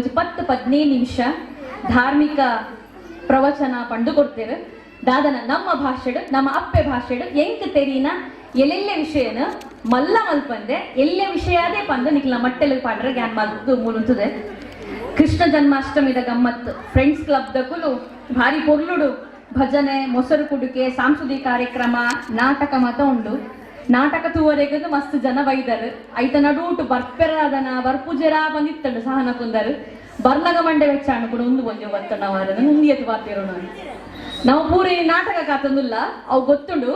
ಒಂದು ಪತ್ತು ನಿಮಿಷ ಧಾರ್ಮಿಕ ಪ್ರವಚನ ಪಂಡು ಕೊಡ್ತೇವೆ ದಾದನ ನಮ್ಮ ಭಾಷೆಡು, ನಮ್ಮ ಅಪ್ಪೆ ಭಾಷೆಡು ಎಂಕ್ ತೆರೀನ ಎಲ್ಲೆಲ್ಲೆ ವಿಷಯನ ಮಲ್ಲ ಮಲ್ಪಂದೆ, ಎಲ್ಲೆ ವಿಷಯದೇ ಪಂದು ನಿಕ್ಲ ಮಟ್ಟೆಲ್ ಪಾಡ್ರೆ ಗ್ಯಾನ್ ಮಲ್ದು ಮೂಲುಂತದೆ ಕೃಷ್ಣ ಜನ್ಮಾಷ್ಟಮಿದ ಗಮ್ಮತ್ ಫ್ರೆಂಡ್ಸ್ ಕ್ಲಬ್ ದಕುಲು ಭಾರಿ ಪೊರ್ಲುಡು, ಭಜನೆ, ಮೊಸರು ಕುಡುಕೆ, ಸಾಂಸ್ಕೃತಿಕ ಕಾರ್ಯಕ್ರಮ, ನಾಟಕ ಮತ ಉಂಡು. ನಾಟಕ ತೂವರೆಗದು ಮಸ್ತ್ ಜನ ಬೈದರು. ಐತ ನಡೂಟು ಬರ್ಪೆರಾದನ, ಬರ್ಪುಜೆರ ಬಂದಿತ್ತಂಡು ಸಹನ ಕುಂದರು. ಬರ್ನಗ ಮಂಡೆ ವೆಚ್ಚಾಣ ಕೂಡ ಒಂದು ಒಂಜೆ ಬತ್ತನ ವಾರದ ಮುಂದಿಯತ್ತು ನಾನು ನಾವು ಪೂರಿ ನಾಟಕ ಕಾತಂದುಲ್ಲ, ಅವು ಗೊತ್ತುಂಡು?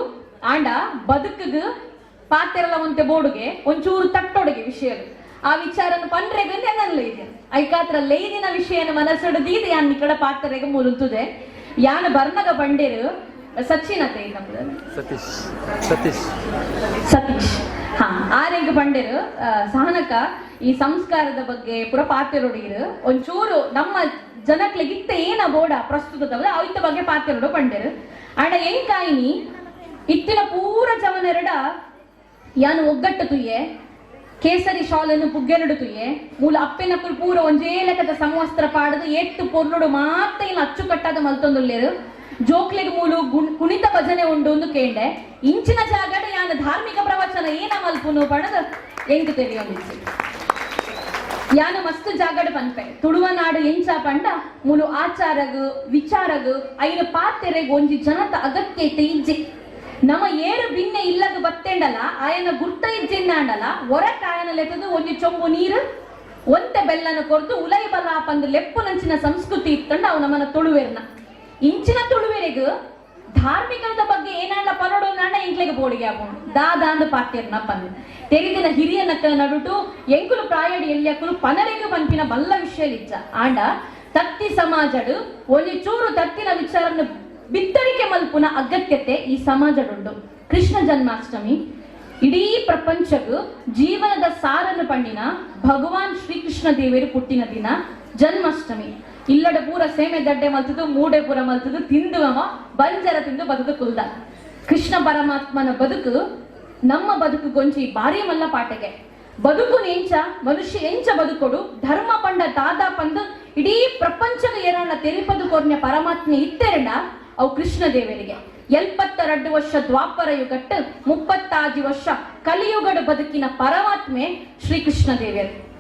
ಆಂಡ ಬದುಕಗ್ ಪಾತ್ರೆಲ್ಲ ಒಂತೆ ಬೋಡುಗೆ ಒಂಚೂರು ತಟ್ಟೊಡಗೆ ವಿಷಯ ಆ ವಿಚಾರನ ಪಂಡ್ರೆಗ ನೆನಲ್ಲ ಐಕಾತ್ರ ಲೇದಿನ ವಿಷಯನ ಮನಸ್ಸೊಡದೀದು ಯಾನ್ ಈ ಕಡೆ ಪಾತ್ರೆಗೆ ಮುರುಂತುದೆ ಯಾನ ಬರ್ನಗ ಬಂಡೇರು ಸಚಿನತೆ ನಮ್ದು ಸತೀಶ್. ಸತೀಶ್. ಸತೀಶ್. ಹಾ ಆರೇಗ ಬಂಡೇರು ಆ, ಸಹನಕ ಈ ಸಂಸ್ಕಾರದ ಬಗ್ಗೆ ಪುರ ಪಾತೆರೊಡಿರು ಒಂಚೂರು ನಮ್ಮ ಜನಕ್ಲಿಗಿತ್ತ ಏನ ಬೋಡ ಪ್ರಸ್ತುತದ ಅವಿತ ಬಗ್ಗೆ ಪಾತೆರೊಡು ಅಣ್ಣ ಏನ್ ಕಾಯಿನಿ ಇತ್ತಿನ ಪೂರ ಜವನೆರಡ ಯಾನು ಒಗ್ಗಟ್ಟು ತುಯ್ಯೆ ಕೇಸರಿ ಶಾಲನ್ನು ಪುಗ್ಗೆರಡು ತುಯ್ಯೆ ಮೂಲ ಅಪ್ಪೆನಕ್ಕul ಪೂರ ಒಂಜೇ ಲೆಕ್ಕದ ಸಮವಸ್ತ್ರ ಪಾಡದು ಎಟ್ಟು ಪೊರ್ಲುಡು ಮಾತ್ರ ಇಲ್ಲ ಅಚ್ಚುಕಟ್ಟಾದ ಮಲ್ತೊಂದುಲ್ಲೇರು. ಜೋಕ್ಲೆಗ್ ಮೂಲು ಕುಣಿತ ಭಜನೆ ಉಂಡು ಒಂದು ಕೇಂಡೆ ಇಂಚಿನ ಜಾಗಡ ಯಾನ ಧಾರ್ಮಿಕ ಪ್ರವಚನ ಏನ ಮಲ್ಪುನು ಪಣದ ಎಂಕ್ ತೆರಿಯೊಂದಿತ್ತು ಯಾನ ಮಸ್ತ್ ಜಾಗಡ್ ಪನ್ಪೆ. ತುಳುವ ನಾಡು ಎಂಚ ಪಂಡ, ಮೂಲು ಆಚಾರಗು, ವಿಚಾರಗು ಐನ ಪಾತ್ರೆ ಒಂಜಿ ಜನತ ಅಗತ್ಯ ಇಜ್ಜೆ ನಮ ಏರು ಭಿನ್ನೆ ಇಲ್ಲದ ಬತ್ತೆಂಡಲ, ಆಯನ ಗುರ್ತ ಇಜ್ಜೆಂಡಾಂಡಲ ಹೊರ ಆಯನ ಒಂಜಿ ಚೊಂಬು ನೀರು, ಒಂತೆ ಬೆಲ್ಲನ ಕೊರ್ತು ಉಲೈ ಬಲ ಪಂದು ಲೆಪ್ಪು ನಂಚಿನ ಸಂಸ್ಕೃತಿ ಇತ್ತಂಡ ಅವು ನಮ್ಮನ ತುಳುವೆರ್ನ. ಇಂಚಿನ ತುಳುವೆರೆಗು ಧಾರ್ಮಿಕದ ಬಗ್ಗೆ ಏನಲ್ಲ ಪನೋಡು ನಾಂಡ ಎಂಕ್ಲೆಗೆ ಬೋಳಿಗೆ ಆಗೋಣ ದಾದಾಂದ ಪಾಟ್ಯರ್ನ ಪನ್ನ ತೆರಿದಿನ ನಡುಟು, ಎಂಕುಲು ಪ್ರಾಯಡಿ ಎಲ್ಲಿಯಕ್ಕಲು ಪನರೆಗು ಪಂಪಿನ ಬಲ್ಲ ವಿಷಯ ಇಚ್ಚ ಆಂಡ ತತ್ತಿ ಸಮಾಜಡು ಒಂಜಿ ಚೂರು ತತ್ತಿನ ವಿಚಾರನ ಬಿತ್ತರಿಕೆ ಮಲ್ಪುನ ಅಗತ್ಯತೆ ಈ ಸಮಾಜಡುಂಡು ಕೃಷ್ಣ ಜನ್ಮಾಷ್ಟಮಿ. ಇಡೀ ಪ್ರಪಂಚಗೂ ಜೀವನದ ಸಾರನ್ನು ಪಂಡಿನ ಭಗವಾನ್ ಶ್ರೀಕೃಷ್ಣ ದೇವರು ಪುಟ್ಟಿನ ದಿನ, ಜನ್ಮಾಷ್ಟಮಿ. ಇಲ್ಲಡ ಪೂರ ಸೇಮೆ ದಡ್ಡೆ ಮೂಡೆ ಪೂರ ಮಲ್ತದು ತಿಂದು ಅವ, ಬಂಜರ ತಿಂದು ಬದುಕು ಕುಲ್ದ. ಕೃಷ್ಣ ಪರಮಾತ್ಮನ ಬದುಕು, ನಮ್ಮ ಬದುಕು ಗೊಂಜಿ ಭಾರಿ ಮಲ್ಲ ಪಾಟೆಗೆ. ಬದುಕು ಎಂಚ ಮನುಷ್ಯ ಎಂಚ ಬದುಕೊಡು, ಧರ್ಮ ಪಂಡ ದಾದ ಪಂದು, ಇಡೀ ಪ್ರಪಂಚದ ಏರಣ್ಣ ತೆರಿಪದು ಕೋರ್ನ ಪರಮಾತ್ಮೆ ಇತ್ತೆರಡ ಅವು ಕೃಷ್ಣ ದೇವರಿಗೆ. ಎಲ್ಪತ್ತೆರಡು ವರ್ಷ ದ್ವಾಪರ ಯುಗಟ್ಟು ಮುಪ್ಪತ್ತಾಜಿ ವರ್ಷ ಕಲಿಯುಗಡ ಬದುಕಿನ ಪರಮಾತ್ಮೆ ಶ್ರೀಕೃಷ್ಣ ದೇವರು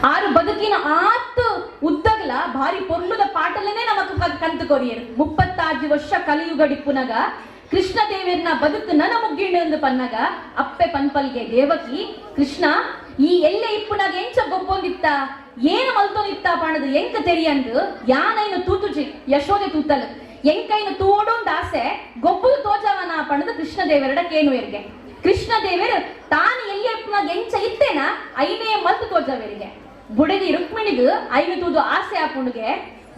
ಆರು ಬದುಕಿನ ಆತು ಉದ್ದಗಲ ಭಾರಿ ಪೊರ್ಲುದ ಪಾಟಲನೇ ಕಂತು ಕೊರಿಯರು. ಮುಪ್ಪತ್ತಾಜಿ ವರ್ಷ ಕಲಿಯುಗಡಿಪ್ಪುನಗ ಕೃಷ್ಣ ದೇವರನ ಬದುಕು ನನ ಪನ್ನಗ, ಅಪ್ಪೆ ಪನ್ಪಲ್ಗೆ ದೇವಕಿ, ಕೃಷ್ಣ, ಈ ಎಲ್ಲೆ ಇಪ್ಪುನಾಗ ಎಂಚ ಗೊಬ್ಬೊಂದಿತ್ತ, ಏನು ಮಲ್ತೊಂದಿತ್ತ ಪಣದು ಎಂಕ ತೆರಿಯಂದು, ಯಾನೈನು ತೂತುಜಿ ಯಶೋದೆ ತೂತಲು. ಎಂಕೈನು ತೂಡೊಂದಾಸೆ ಆಸೆ, ಗೊಬ್ಬುದು ತೋಜವನ ಪಣದು ಕೃಷ್ಣ ದೇವರಡ ಎರ್ಗೆ ಕೃಷ್ಣ ದೇವರು ತಾನು ಎಲ್ಲಿ ಎಂಚ ಇತ್ತೇನ, ಐನೇ ಮಲ್ತು ತೋಜವೆರಿಗೆ. ಬುಡದಿ ರುಕ್ಮಿಣಿಗೂ ಐನು ಆಸೆ ಹಾಕೊಂಡ್ಗೆ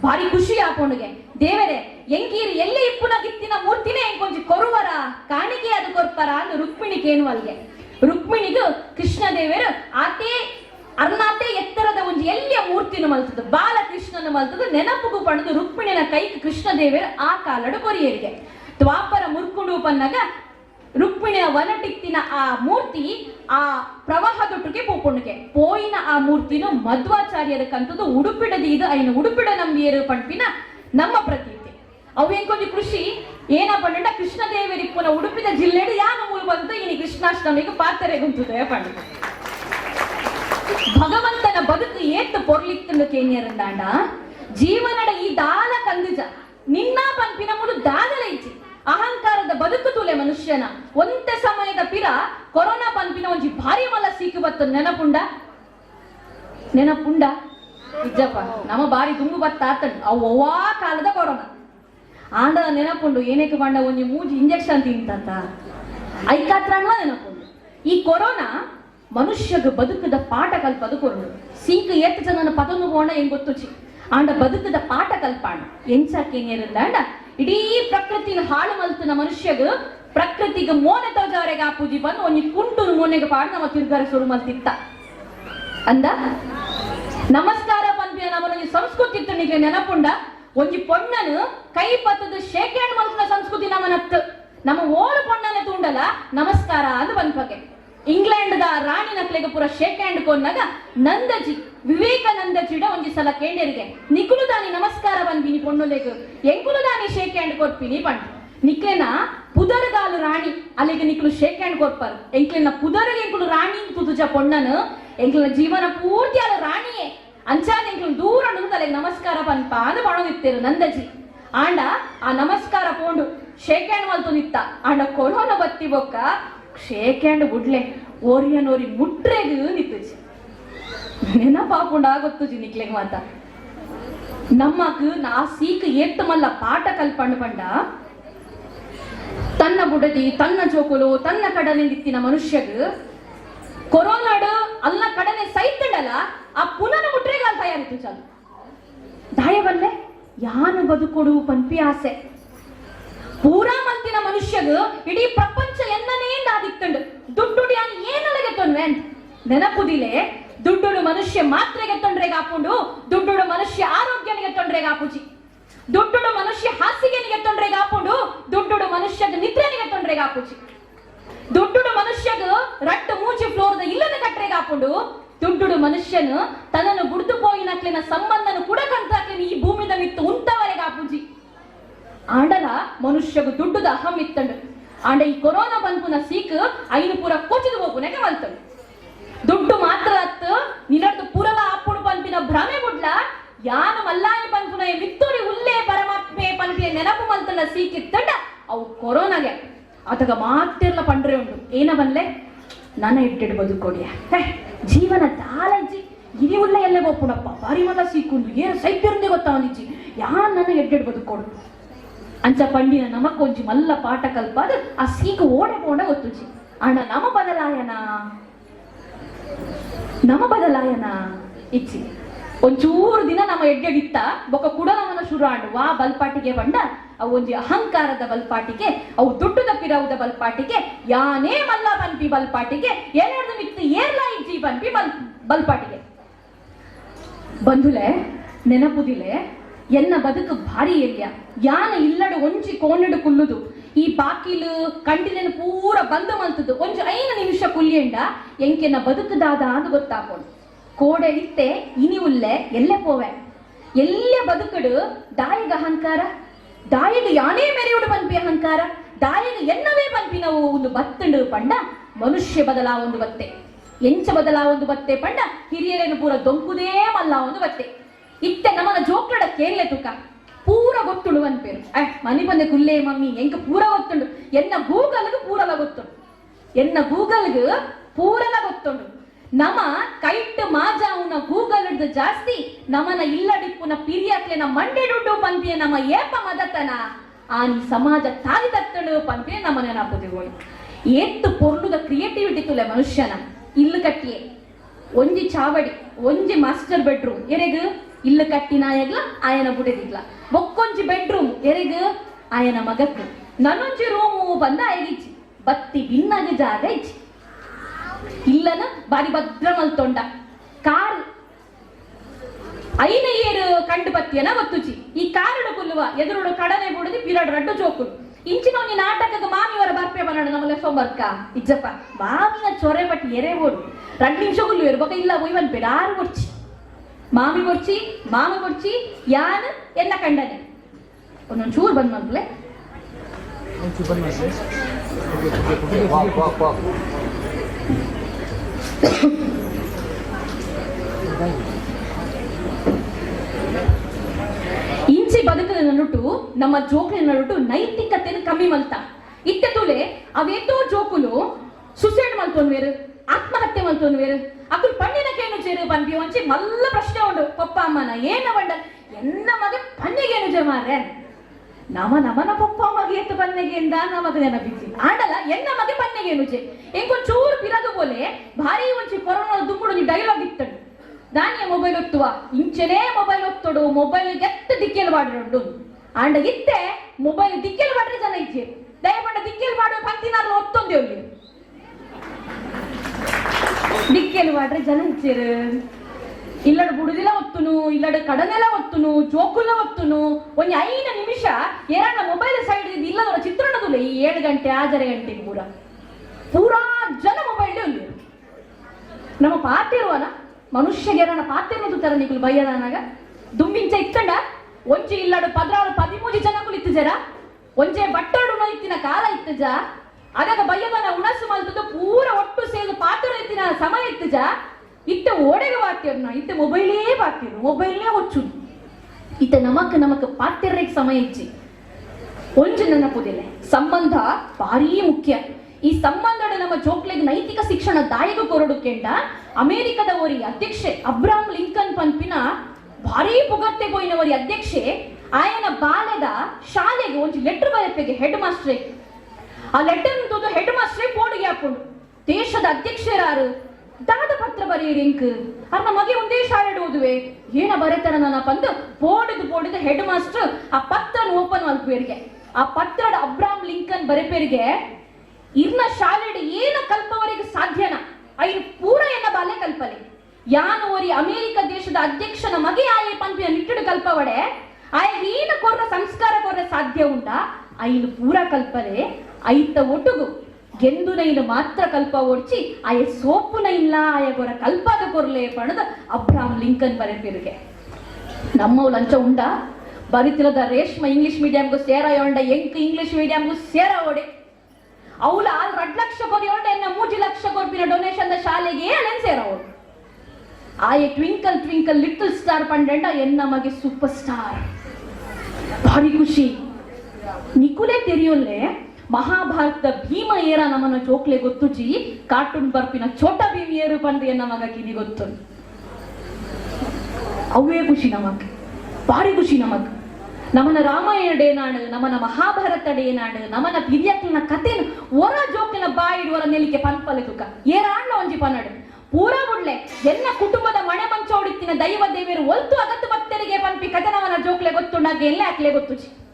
ಭಾರಿ ಖುಷಿ ಆಪುಂಡುಗೆ ದೇವರೇ ಎಂಕೀರಿ ಎಲ್ಲಿ ಇಪ್ಪುನಗಿತ್ತಿನ ಮೂರ್ತಿನೇ ಎಂಕೊಂಜಿ ಕೊರುವರ? ಕಾಣಿಕೆ ಅದು ಕೊರ್ಪರ ಅಂದು ರುಕ್ಮಿಣಿ ಕೇನುವಲ್ಗೆ ರುಕ್ಮಿಣಿಗೂ ಕೃಷ್ಣ ದೇವರು ಆತೇ ಅರ್ನಾತೆ ಎತ್ತರದ ಒಂಜಿ ಎಲ್ಲಿಯ ಮೂರ್ತಿನ ಬಾಲ ಬಾಲಕೃಷ್ಣನ ಮಲ್ತದ, ನೆನಪುಗು ಪಡೆದು ರುಕ್ಮಿಣಿನ ಕೈ ಕೃಷ್ಣ ದೇವರು ಆ ಕಾಲಡು ಕೊರಿಯರಿಗೆ. ದ್ವಾಪರ ಮುರ್ಕುಂಡು ಪನ್ನಗ ರುಕ್ಮಿಣಿಯ ವನಟಿಕ್ತಿನ ಆ ಮೂರ್ತಿ ಆ ಪ್ರವಾಹ ದೊಟ್ಟಿಗೆ ಪೋಪುಣಿಗೆ ಪೋಯಿನ ಆ ಮೂರ್ತಿನು ಮಧ್ವಾಚಾರ್ಯರ ಕಂತದ್ದು ಉಡುಪಿಡದಿ ಇದು ಐನ ಉಡುಪಿಡ ನಂಬಿಯರು ಪಂಪಿನ ನಮ್ಮ ಪ್ರತೀತಿ. ಅವು ಎಂಕೊಂದು ಕೃಷಿ? ಏನ ಪಂಡ ಕೃಷ್ಣ ಪುನಃ ಉಡುಪಿದ ಜಿಲ್ಲೆ ಯಾನ ಮೂರು ಬಂತ? ಇನ್ನು ಕೃಷ್ಣಾಷ್ಟಮಿಗೆ ಪಾತ್ರೆ ಗುಂತದೆ ಪಂಡ ಭಗವಂತನ ಬದುಕು ಏತ್ತು ಪೊರ್ಲಿತ್ತು ಕೇನಿಯರಂದಾಂಡ ಜೀವನದ ಈ ದಾಲ ಕಂದಿಜ. ನಿನ್ನ ಪಂಪಿನ ಮೂರು ದಾದಲ ಅಹಂಕಾರದ ಬದುಕು ತೂಲೆ ಮನುಷ್ಯನ. ಒಂತೆ ಸಮಯದ ಪಿರ ಕೊರೋನಾ ಪಂಪಿನ ಒಂಜಿ ಭಾರಿ ಮಲ್ಲ ಸೀಕು ಬತ್ತು ನೆನಪುಂಡ? ನೆನಪುಂಡ? ನಿಜಪ್ಪ ನಮ್ಮ ಬಾರಿ ತುಂಬು ಬತ್ತ ಅವು ಅವ್ವಾ ಕಾಲದ ಕೊರೋನಾ. ಆಂಡ ನೆನಪುಂಡು, ಏನಕ್ಕೆ ಬಂಡ ಒಂಜಿ ಮೂಜಿ ಇಂಜೆಕ್ಷನ್ ತಿಂತಂತ? ಐಕಾತ್ರಾಂಗ್ಲ ನೆನಪುಂಡು. ಈ ಕೊರೋನಾ ಮನುಷ್ಯಗ ಬದುಕದ ಪಾಠ ಕಲ್ಪದು ಕೊರಡು ಸೀಕ ಎತ್ತು ಜನನ ಪದನು ಹೋಣ ಹೆಂಗ್ ಗೊತ್ತುಚಿ ಆಂಡ ಬದುಕದ ಪಾಠ ಕಲ್ಪಾಣ. ಎಂಚಾಕೇನಿಯರಿಂದ ಅಂಡ? ಇಡೀ ಪ್ರಕೃತಿನ ಹಾಳು ಮಲ್ತಿನ ಮನುಷ್ಯಗ ಪ್ರಕೃತಿಗೆ ಮೋನೆ ತೋಜಾರೆಗೆ ಆ ಪೂಜಿ ಬಂದು ಒಂಜಿ ಕುಂಟು ಮೋನೆಗೆ ಪಾಡ್ ನಮ್ಮ ತಿರ್ಗಾರ ಸುರು ಮಲ್ತಿತ್ತ. ಅಂದ? ನಮಸ್ಕಾರ ಪಂಪಿನ ನಮ್ಮನೊಂದು ಸಂಸ್ಕೃತಿ ನಿಗೆ ನೆನಪುಂಡ? ಒಂಜಿ ಪೊಣ್ಣನು ಕೈ ಪತ್ತದ ಶೇಖರಣೆ ಮಲ್ತಿನ ಸಂಸ್ಕೃತಿ ನಮ್ಮನತ್ತು. ನಮ್ಮ ಓಳು ಪೊಣ್ಣನ ತೂಂಡಲ ನಮಸ್ಕಾರ ಅಂದ್ ಇಂಗ್ಲೆಂಡ್ ದ ರಾಣಿ ನಕ್ಲೆಗೆ ಪೂರ ಶೇಕ್ ಹ್ಯಾಂಡ್ ಕೊನ್ನಾಗ ನಂದಜಿ, ವಿವೇಕಾನಂದಜಿಡ ಒಂಜಿ ಸಲ ಕೇಂದ್ರಿಗೆ ನಿಕುಲು ದಾನಿ, ನಮಸ್ಕಾರ ಬಂದಿನಿ ಎಂಕುಲು ದಾನಿ ಶೇಕ್ ಹ್ಯಾಂಡ್ ಕೊರ್ಪಿನಿ ಪಂಡ್ ನಿಕ್ಲೆನ ಪುದರಗಾಲು ರಾಣಿ ಅಲ್ಲಿಗೆ ನಿಕ್ಲು ಶೇಕ್ ಹ್ಯಾಂಡ್ ಕೊರ್ಪರು ಎಂಕ್ಲೆನ ಪುದರಗೆ ಎಂಕುಲು ರಾಣಿ ತುದುಜ ಪೊಣ್ಣನು. ಎಂಕ್ಲೆನ ಜೀವನ ಪೂರ್ತಿ ಅಲ್ಲ ರಾಣಿಯೇ. ಅಂಚಾನೆ ಎಂಕ್ಲು ದೂರ ನುಂಗಲೆ, ನಮಸ್ಕಾರ ಪನ್ಪ ಅದು ನಂದಜಿ. ಆಂಡ, ಆ ನಮಸ್ಕಾರ ಪೋಂಡು ಶೇಕ್ ಹ್ಯಾಂಡ್ ಮಲ್ತು ನಿತ್ತ. ಆಂಡ ಕೊರೋನಾ ಬತ್ತಿ ಬೊಕ್ಕ ಶೇಕ್ ಹ್ಯಾಂಡ್ ಬುಡ್ಲೆ ಓರಿಯನೋರಿ ಮುಟ್ರೆಗ್ ನಿತ್ತುಜಿ ನೆನಪಾಪುಂಡ ಆಗೊತ್ತುಜಿ ನಿಕ್ಲೆಗ್ ಮಾತ ನಮ್ಮಕ್ ನಾ ಸೀಕ್ ಏತ್ ಮಲ್ಲ ಪಾಠ ಕಲ್ಪಂಡು ಪಂಡ ತನ್ನ ಬುಡದಿ ತನ್ನ ಜೋಕುಲು ತನ್ನ ಕಡಲೆ ನಿತ್ತಿನ ಮನುಷ್ಯಗ್ ಕೊರೋನಾಡು ಅಲ್ಲ ಕಡಲೆ ಸೈತಂಡಲ್ಲ ಆ ಪುನಃ ಮುಟ್ರೆಗಾಲ್ ತಯಾರಿತು ಚಾಲು ದಾಯ ಬಲ್ಲೆ ಯಾನು ಬದುಕೊಡು ಪನ್ಪಿ ಆಸೆ ಪೂರಾ ಮಂತಿನ ಮನುಷ್ಯಗ ಇಡೀ ಪ್ರಪಂಚ ಎನ್ನನೇ ನಾದಿತ್ತಂಡು ದುಡ್ಡು ಯಾನ್ ಏನಲಗೆ ತೊಂದ್ರೆ ಅಂತ? ನೆನಪುದಿಲೆ ದುಡ್ಡು ಮನುಷ್ಯ ಮಾತ್ರೆಗೆ ತೊಂದರೆಗೆ ಹಾಕೊಂಡು ದುಡ್ಡು ಮನುಷ್ಯ ಆರೋಗ್ಯನಿಗೆ ತೊಂದರೆಗೆ ಹಾಕುಜಿ ದುಡ್ಡು ಮನುಷ್ಯ ಹಾಸಿಗೆನಿಗೆ ತೊಂದರೆಗೆ ಹಾಕೊಂಡು ದುಡ್ಡು ಮನುಷ್ಯಗ ನಿದ್ರೆನಿಗೆ ತೊಂದರೆಗೆ ಹಾಕುಜಿ ದುಡ್ಡು ಮನುಷ್ಯಗ ರಟ್ಟು ಮೂಜಿ ಫ್ಲೋರ್ದ ಇಲ್ಲದ ಕಟ್ಟರೆಗೆ ಹಾಕೊಂಡು ದುಡ್ಡು ಮನುಷ್ಯನು ತನ್ನನ್ನು ಗುಡ್ದು ಪೋಯಿನಕ್ಲಿನ ಸಂಬಂಧನು ಕುಡಕಂತಾಕ್ಲಿನ ಈ ಭೂಮಿದ ಮಿತ್ತು ಉಂಟವರೆಗೆ ಆಂಡಲ ಮನುಷ್ಯಗ ದುಡ್ಡುದ ಅಹಂ ಇತ್ತಂಡು. ಆಂಡ ಈ ಕೊರೋನಾ ಬಂದ್ಪುನ ಸೀಕ್ ಐನು ಪೂರ ಕೊಚ್ಚಿದ ಹೋಗುನೆಗೆ ಮಲ್ತಂಡು ದುಡ್ಡು ಮಾತ್ರ ಅತ್ತು ನಿನ್ನಡ್ದು ಪುರಲ ಅಪ್ಪುಡು ಪಂಪಿನ ಭ್ರಮೆ ಬುಡ್ಲ ಯಾನ ಮಲ್ಲಾಯ ಪಂಪುನ ಮಿತ್ತೂರಿ ಉಲ್ಲೇ ಪರಮಾತ್ಮೆ ಪಂಪಿಯ ನೆನಪು ಮಲ್ತನ ಸೀಕಿತ್ತಂಡ ಅವು ಕೊರೋನಾಗೆ. ಆತಗ ಮಾತಿರ್ಲ ಪಂಡ್ರೆ ಉಂಡು, ಏನ ಬಂದ್ಲೆ? ನನ್ನ ಇಟ್ಟಿಡ್ ಬದುಕೊಡಿಯ ಜೀವನ ದಾಲಜ್ಜಿ ಇರಿ ಉಲ್ಲ ಎಲ್ಲೇ ಬೋಪುಡಪ್ಪ ಬಾರಿ ಮಲ್ಲ ಏನ್ ಏನು ಗೊತ್ತಾವ ಗೊತ್ತಾವನಿಜ್ಜಿ. ಯಾನ್ ನನ್ನ ಎಡ್ಡೆಡು ಬದುಕೊಡು ಅಂಚ ಪಂಡಿನ ನಮಕೊಂಜಿ ಮಲ್ಲ ಪಾಠ ಕಲ್ಪಾದ ಆ ಸೀಕು ಓಡೆ ಪೋಂಡ ಗೊತ್ತುಜಿ ಅಣ್ಣ, ನಮ ಬದಲಾಯನ? ನಮ ಬದಲಾಯನ? ಇಚ್ಚಿ. ಒಂಚೂರು ದಿನ ನಮ್ಮ ಎಡ್ಡೆಡಿತ್ತ ಬೊಕ ಕುಡ ನಮನ ಶುರು ಆಂಡು ವಾ ಬಲ್ಪಾಟಿಗೆ ಬಂಡ ಅವು ಒಂಜಿ ಅಹಂಕಾರದ ಬಲ್ಪಾಟಿಗೆ, ಅವು ದುಡ್ಡುದ ಪಿರವುದ ಬಲ್ಪಾಟಿಗೆ, ಯಾನೇ ಮಲ್ಲ ಬನ್ಪಿ ಬಲ್ಪಾಟಿಗೆ ಏನಾದ್ರು ಮಿತ್ತು ಏರ್ಲ ಇಜ್ಜಿ ಬನ್ಪಿ ಬಲ್, ಬಲ್ಪಾಟಿಗೆ. ಬಂಧುಲೆ, ನೆನಪುದಿಲೆ ಎನ್ನ ಬದುಕು ಭಾರಿ ಎಲ್ಯ ಯಾನ ಇಲ್ಲಡು ಒಂಜಿ ಕೋಣಡು ಕುಲ್ಲುದು ಈ ಬಾಕಿಲು ಕಂಟಿನ ಪೂರ ಬಂದ ಮಲ್ತದು. ಒಂಜಿ ಐನ ನಿಮಿಷ ಕುಲ್ಯಂಡ ಎಂಕೆನ ಬದುಕುದಾದ ಅದು ಗೊತ್ತಾಕೊಂಡು ಕೋಡೆ ಇತ್ತೆ, ಇನಿ ಉಲ್ಲೆ, ಎಲ್ಲೆ ಪೋವೆ. ಎಲ್ಲೆ ಬದುಕುಡು, ದಾಯಗ ಅಹಂಕಾರ. ದಾಯಗ ಯಾನೇ ಮೆರೆಯುಡು ಪನ್ಪಿ ಅಹಂಕಾರ. ದಾಯಗ ಎನ್ನವೇ ಪನ್ಪಿ ಒಂದು ಬತ್ತಂಡು ಪಂಡ. ಮನುಷ್ಯ ಬದಲಾ ಒಂದು ಬತ್ತೆ. ಎಂಚ ಬದಲಾ ಒಂದು ಬತ್ತೆ ಪಂಡ. ಹಿರಿಯರೇನು ಪೂರ ದೊಂಕುದೇ ಮಲ್ಲ ಒಂದು ಬತ್ತೆ. ಇತ್ತೆ ನಮ್ಮನ ಜೋಕ್ಲಡ ಕೇರ್ಲೆ ತುಕ. ಪೂರ ಗೊತ್ತುಂಡು ಅನ್ಪೇರು ಏ, ಮನಿ ಬಂದೆ ಕುಲ್ಲೇ ಮಮ್ಮಿ ಎಂಕ ಪೂರ ಗೊತ್ತುಂಡು ಎನ್ನ ಗೂಗಲ್ಗೆ ಪೂರಲ ಗೊತ್ತುಂಡು ಎನ್ನ ಗೂಗಲ್ಗೆ ಪೂರಲ ಗೊತ್ತುಂಡು ನಮ ಕೈಟ್ ಮಾಜ ಅವನ ಗೂಗಲ್ ಹಿಡ್ದು ಜಾಸ್ತಿ, ನಮನ ಇಲ್ಲಡಿಪ್ಪುನ ಪಿರಿಯಕ್ಲೆನ ಮಂಡೆ ದುಡ್ಡು ಪಂಪಿಯ ನಮ್ಮ ಏಪ ಮದತನ. ಆನಿ ಸಮಾಜ ತಾಲಿ ತತ್ತಳು ಪಂಪಿಯ ನಮ್ಮ ನೆನಪುದಿಗೋಳು ಏತ್ತು ಪೊರ್ಲುದ ಕ್ರಿಯೇಟಿವಿಟಿ ತುಲೆ ಮನುಷ್ಯನ. ಇಲ್ಲು ಕಟ್ಟಿಯೇ. ಒಂಜಿ ಚಾವಡಿ, ಒಂಜಿ ಮಾಸ್ಟರ್ ಬೆಡ್ರೂಮ್. ಎರೆಗ್? இல்லு கட்டினா எக்ல ஆயன புடதிக்ல ஒக்கொஞ்சு பெட்ரூம் எரிகு ಆಯನ ಮಗಕ್ಕೆ. ನನ್ನೊಂಚಿ ರೂಮು ಬಂದ ಐಗಿಚ್ಚಿ ಬತ್ತಿ ಬಿನ್ನಾಗಿ ಜಾಗ ಇಚ್ಚಿ ಇಲ್ಲನ ಬಾರಿ ಭದ್ರ ಮಲ್ತೊಂಡ ಕಾರ್ ಐನ ಏರು ಕಂಡು ಬತ್ತಿಯನ ಒತ್ತುಚಿ. ಈ ಕಾರಣ ಕುಲ್ಲುವ, ಎದುರುಡು ಕಡನೆ ಬುಡದಿ ಪಿರಡ್ ರಡ್ಡು ಚೋಕು ಇಂಚಿನ ನೀ ನಾಟಕದ ಮಾಮಿಯವರ ಬರ್ಪೆ ಬನ್ನಡ ನಮ್ಮಲ್ಲ ಸೋಮರ್ಕ. ಇಜ್ಜಪ್ಪ, ಮಾಮಿನ ಚೊರೆ ಬಟ್ಟಿ ಎರೆ ಓಡು. ರಡ್ ನಿಮಿಷ ಕುಲ್ಲುವರು ಬೊಕ ಇಲ್ಲ ಒಯ್ವನ್ ಬೇಡ ಆರು ಕೊಡ್ಚಿ ಮಾಮಿ ಮುರ್ಚಿ, ಮಾಮ ಮುರ್ಚಿ, ಯಾನ್ ಎಲ್ಲ ಕಂಡನೆ? ಒಂದೊಂದು ಚೂರು ಬಂದ್ ಮಗ್ಲೆ. ಇಂಚಿ ಬದುಕದ ನಡುಟು ನಮ್ಮ ಜೋಕುಲಿನ ನಡುಟು ನೈತಿಕತೆನ ಕಮ್ಮಿ ಮಲ್ತ. ಇತ್ತೆ ತುಲೆ, ಅವೇತೋ ಜೋಕುಲು ಸುಸೈಡ್ ಆತ್ಮಹತ್ಯೆ ಮಲ್ತೊನ್ವೇರು ಅಕ್ಕುಲ್ ಪಣ್ಣಿನ ಕೇನು ಚೇರು ಪನ್ಪಿ ಒಂಚಿ ಮಲ್ಲ ಪ್ರಶ್ನೆ ಉಂಡು ಪಪ್ಪ ಅಮ್ಮನ ಏನ ಬಂಡ ಎನ್ನ ಮಗ ಪನ್ನಿಗೇನು పండిగేను జమారే ನಮ, ನಮನ ಪಪ್ಪ ಮಗ ಎತ್ತು ಪನ್ನೆಗೆ నమకు నెనపించి ఆడల ಆಡಲ್ಲ ಎನ್ನ ಮಗೆ చే ఇంకో చూరు ಚೂರು ಪಿರದು ಬೋಲೆ, ಭಾರಿ ಒಂಚಿ దుమ్ముడు ದುಮ್ಮುಡು ಡೈಲಾಗ್ ಇತ್ತಂಡು. ದಾನಿಯ ಮೊಬೈಲ್ ಒತ್ತುವ ಇಂಚನೇ ಮೊಬೈಲ್ ಒತ್ತೊಡು ಮೊಬೈಲ್ ಎತ್ತ ದಿಕ್ಕೆಲ್ ಬಾಡ್ರೊಂಡು ಆಂಡ ಇತ್ತೆ ಮೊಬೈಲ್ ದಿಕ್ಕೆಲ್ ಬಾಡ್ರೆ ಜನ ಇಜ್ಜೆ. ದಯಪಂಡ ದಿಕ್ಕೆಲ್ ಬಾಡುವ ಪಂತಿನಾರ್ಲು ಒತ್ತೊಂದೆ ಒಳ್ಳೆ ಮಾಡ್ರೆ ಜನ ಇಜ್ಜೇರು ಇಲ್ಲಡ ಬುಡುದಿಲ ಒತ್ತುನು, ಇಲ್ಲಡ ಕಡನೆಲ ಒತ್ತುನು ಜೋಕುಲ ಒತ್ತುನು. ಒಂದ್ ಐನ ನಿಮಿಷ ಏರಣ್ಣ ಮೊಬೈಲ್ ಸೈಡ್ ಇಲ್ಲದವರ ಚಿತ್ರಣದಲ್ಲಿ ಈ ಏಳು ಗಂಟೆ ಆಜರೆ ಗಂಟೆಗೆ ಪೂರ. ಪೂರಾ ಜನ ಮೊಬೈಲ್ ಉಂಡು ನಮ್ಮ ಪಾತಿರುವನ ಮನುಷ್ಯಗೆರನ ಪಾತಿರುವುದು ತರ ನಿಕುಲು ಬಯ್ಯದನಾಗ ದುಂಬಿಂಚ ಇತ್ತಂಡ ಒಂಜಿ ಇಲ್ಲಡ ಪದ್ರಾಳು ಪದಿಮೂಜಿ ಜನ ಜರ. ಒಂಚೆ ಬಟ್ಟಡು ಇತ್ತಿನ ಕಾಲ ಇತ್ತಜ ಅದಾಗ ಬಯ್ಯವನ ಉಣಸು ಮಲ್ತದ ಪೂರ ಒಟ್ಟು ಸೇದು ಪಾತ್ರ ಇತ್ತಿನ ಸಮಯ ಇತ್ತಜ. ಇತ್ತ ಓಡೆಗೆ ಪಾತಿರ್ನ ಇತ್ತ ಮೊಬೈಲೇ ಪಾತಿರು ಮೊಬೈಲೇ ಹೊಚ್ಚು. ಇತ್ತ ನಮಕ್ ನಮಕ್ ಪಾತಿರ್ರಿಗೆ ಸಮಯ ಇಚ್ಚಿ. ಒಂಜು ನೆನಪುದಿಲ್ಲ ಸಂಬಂಧ ಭಾರಿ ಮುಖ್ಯ. ಈ ಸಂಬಂಧದ ನಮ್ಮ ಜೋಕ್ಲೆಗ್ ನೈತಿಕ ಶಿಕ್ಷಣ ದಾಯಕ ಕೊರಡು ಕೆಂಡ. ಅಮೆರಿಕದ ಓರಿ ಅಧ್ಯಕ್ಷೆ ಅಬ್ರಾಮ್ ಲಿಂಕನ್ ಪಂಪಿನ ಭಾರಿ ಪುಗತ್ತೆ ಬೋಯಿನವರಿ ಅಧ್ಯಕ್ಷೆ, ಆಯನ ಬಾಲ್ಯದ ಶಾಲೆಗೆ ಒಂದು ಲೆಟರ್ ಬರೆಪೆಗೆ ಹೆಡ್ ಮಾಸ್ಟ್ರೇ ಆ ಲೆಟರ್ ಅಂತದ್ದು ಹೆಡ್ ಮಾಸ್ಟ್ರೇ ಬೋರ್ಡ್ಗೆ ಹಾಕೊಂಡು, ದೇಶದ ಅಧ್ಯಕ್ಷರಾರು ದಾದ ಪತ್ರ ಬರೆಯಿರಿ ಇಂಕ್ ಅರ್ನ ಮಗೆ ಒಂದೇ ಶಾಲೆ ಓದುವೆ. ಏನ ಬರೆತಾರ ನನ್ನ ಪಂದು? ಬೋರ್ಡ್ ಬೋರ್ಡ್ ಹೆಡ್ ಮಾಸ್ಟರ್ ಆ ಪತ್ರ ಓಪನ್ ಮಲ್ಪೇರಿಗೆ ಆ ಪತ್ರದ ಅಬ್ರಾಮ್ ಲಿಂಕನ್ ಬರೆಪೇರಿಗೆ ಇರ್ನ ಶಾಲೆಡ್ ಏನ ಕಲ್ಪವರೆಗೆ ಸಾಧ್ಯನ? ಐದು ಪೂರ ಎನ್ನ ಬಾಲೆ ಕಲ್ಪಲೆ. ಯಾನು ಓರಿ ಅಮೆರಿಕ ದೇಶದ ಅಧ್ಯಕ್ಷನ ಮಗೆ ಆಯೆ ಪಂಪಿನ ನಿಟ್ಟಿಡು ಕಲ್ಪವಡೆ. ಆಯ ಏನ ಕೊರ್ರ ಸಂಸ್ಕಾರ ಕೊರ್ರ ಸಾಧ್ಯ ಉಂಡ ಐನು ಪೂರ ಕಲ್ಪನೆ, ಐತ ಒಟ್ಟುಗು ಗೆಂದುನೈನು ಮಾತ್ರ ಕಲ್ಪ ಓಡ್ಚಿ ಆಯ ಸೋಪುನ ಇಲ್ಲ ಆಯ ಕೊರ ಕಲ್ಪದ ಕೊರ್ಲೆ ಪಣದ ಅಬ್ರಾಮ್ ಲಿಂಕನ್ ಬರೆಪಿರುಗೆ. ನಮ್ಮ ಲಂಚ ಉಂಡ ಬರಿತಿರದ ರೇಷ್ಮ ಇಂಗ್ಲಿಷ್ ಮೀಡಿಯಂಗೂ ಸೇರ ಒಂಡ ಎಂಕ್ ಇಂಗ್ಲಿಷ್ ಮೀಡಿಯಂಗೂ ಸೇರ ಓಡೆ ಅವಳ ರಡ್ ಲಕ್ಷ ಕೊರಿ ಒಂಡ ಎನ್ನ ಮೂಜಿ ಲಕ್ಷ ಕೊರ್ಪಿನ ಡೊನೇಷನ್ ದ ಶಾಲೆಗೆ ಅಲೆನ್ ಸೇರ ಅವಳು ಆಯ ಟ್ವಿಂಕಲ್ ಟ್ವಿಂಕಲ್ ಲಿಟಲ್ ಸ್ಟಾರ್ ಪಂಡೆಂಡ, ಎನ್ನ ಮಗೆ ಸೂಪರ್ ಸ್ಟಾರ್. ಭಾರಿ ಖುಷಿ. ನಿಕುಲೆ ತೆರಿಯೋಲ್ಲೆ ಮಹಾಭಾರತದ ಭೀಮ ಏರ ನಮ್ಮನ್ನ ಚೋಕ್ಲೆ ಗೊತ್ತುಜಿ ಕಾರ್ಟೂನ್ ಬರ್ಪಿನ ಚೋಟ ಭೀಮ್ ಏರು ಪಂದ್ರೆ ನಮಗ ಮಗ ಕಿದಿ ಗೊತ್ತು. ಅವೇ ಖುಷಿ ನಮಗ್, ಭಾರಿ ಖುಷಿ ನಮಗ್. ನಮನ ರಾಮಾಯಣ ಡೇನಾಡು ನಮನ ಮಹಾಭಾರತ ಡೇನಾಡು ನಮನ ಪಿರಿಯಕ್ಲಿನ ಕಥೆನ ಒರ ಜೋಕಿನ ಬಾಯಿಡು ಒರ ನೆಲಿಕೆ ಪನ್ಪಲೆ ತುಕ. ಏರಾಣ್ಣ ಒಂಜಿ ಪನ್ನಡು ಪೂರ ಉಳ್ಳೆ ಎನ್ನ ಕುಟುಂಬದ ಮನೆ ಮಂಚೋಡಿತ್ತಿನ ದೈವ ದೇವಿಯರು ಒಲ್ತು ಅಗತ್ತು ಭಕ್ತರಿಗೆ ಪಂಪಿ ನಮ್ಮನ ಜೋಕ್ಲೆ ಗೊತ್ತುಂಡಾಗ ಎಲ್ಲ ಹಾಕ್ಲೆ ಗೊತ್ತುಜಿ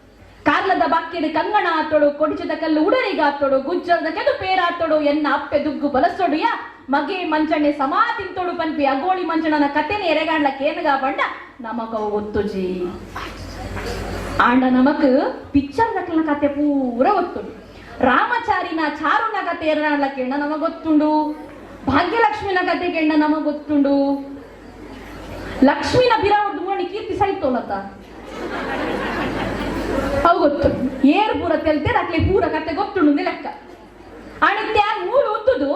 ಕಾರ್ಲದ ಬಾಕ್ಯದ ಕಂಗಣ ಆತೋಡು ಕೊಡಿಚದ ಕಲ್ಲು ಉಡರಿಗ ಆತೋಡು ಗುಜ್ಜರದ ಕೆದು ಪೇರಾತೋಡು ಎನ್ನ ಅಪ್ಪೆ ದುಗ್ಗು ಬಲಸೊಡುಯ ಮಗೆ ಮಂಚಣ್ಣೆ ಸಮಾ ತಿಂತೋಡು ಪನ್ಪಿ ಅಗೋಳಿ ಮಂಚಣ್ಣನ ಕತೆನೆ ಎರೆಗಾಂಡ್ಲ ಕೇನಗ ಬಂಡ ನಮಗವು ಗೊತ್ತುಜಿ ಆಂಡ ನಮಕ್ ಪಿಕ್ಚರ್ ದಕ್ಕಲ ಕತೆ ಪೂರ ಗೊತ್ತುಂಡು ರಾಮಚಾರಿನ ಚಾರುನ ಕತೆ ಎರಾಡ್ಲ ಕೇಂಡ ನಮಗ್ ಗೊತ್ತುಂಡು ಭಾಗ್ಯಲಕ್ಷ್ಮಿನ ಕತೆ ಕೇಂಡ ನಮಗ್ ಗೊತ್ತುಂಡು ಲಕ್ಷ್ಮಿನ ಬಿರಾವಡ್ ದುಮ್ಮಣಿ ಕೀರ್ತಿ ಸಹಿತೋಲತ್ತ ಅವು ಗೊತ್ತು ಏರು ಪೂರ ತೆಲ್ತೆ ಅಕ್ಲೆ ಪೂರ ಕತೆ ಗೊತ್ತುಂಡು ಲೆಕ್ಕ ಅಣತ್ಯ ಮೂಲ ಉತ್ತುದು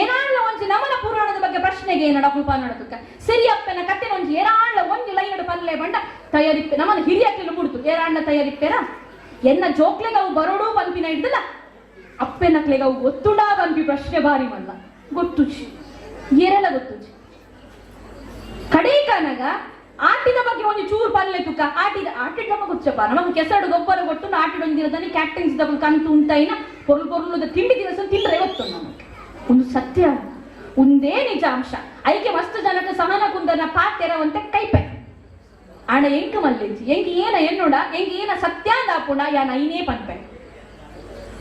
ಏನಾಳ ಒಂಜಿ ನಮನ ಪುರಾಣದ ಬಗ್ಗೆ ಪ್ರಶ್ನೆಗೆ ಏನಡ ಕುಲ್ಪ ನಡತಕ್ಕ ಸಿರಿಯಪ್ಪನ ಕತೆ ಒಂಜಿ ಏರಾಳ ಒಂಜಿ ಲೈನಡು ಪಲ್ಲೆ ಬಂಡ ತಯಾರಿಪ್ಪೆ, ನಮನ ಹಿರಿಯಕ್ಕೆ ಮುಡ್ತು. ಏರಾಣ್ಣ ತಯಾರಿಪ್ಪೆರ ಎನ್ನ ಜೋಕ್ಲೆಗ ಅವು ಬರೋಡು ಬಂಪಿನ ಹಿಡ್ದಲ್ಲ? ಅಪ್ಪೆನಕ್ಲೆಗ ಅವು ಒತ್ತುಡ ಬಂಪಿ ಪ್ರಶ್ನೆ ಬಾರಿ ಮಲ್ಲ. ಗೊತ್ತುಜಿ. ಏರೆಲ್ಲ ಗೊತ್ತುಜಿ. ಕಡೇಕನಗ ಆಟಿದ ಬಗ್ಗೆ ಒಂದು ಚೂರು ಪಲ್ಲೆ ತುಕ್ಕ ಆಟಿದ ಆಟಿ ನಮ್ಮ ಗೊತ್ತಪ್ಪ ನಮಗೆ ಕೆಸರು ಗೊಬ್ಬರ ಕೊಟ್ಟು ಆಟಿಡ ಒಂದು ದಿನದಲ್ಲಿ ಕ್ಯಾಪ್ಟನ್ಸ್ ದಬ್ಬ ಕಂತು ಉಂಟಾಯಿನ ಪೊರ್ಲು ಪೊರ್ಲು ತಿಂಡಿ ದಿವಸ ತಿಂದ್ರೆ ಗೊತ್ತು ನಮಗೆ. ಒಂದು ಸತ್ಯ. ಒಂದೇ ನಿಜಾಂಶ ಐಕೆ ಮಸ್ತ್ ಜನಕ ಸಹನ ಕುಂದನ ಪಾತೆರವಂತೆ ಕೈಪೆ. ಆಣ ಎಂಕ ಮಲ್ಲೆಂಜಿ. ಎಂಕ ಏನ ಎನ್ನೋಡ? ಎಂಕ ಏನ ಸತ್ಯ ದಾಪುಣ? ಯಾನ ಐನೇ ಪನ್ಪೆ.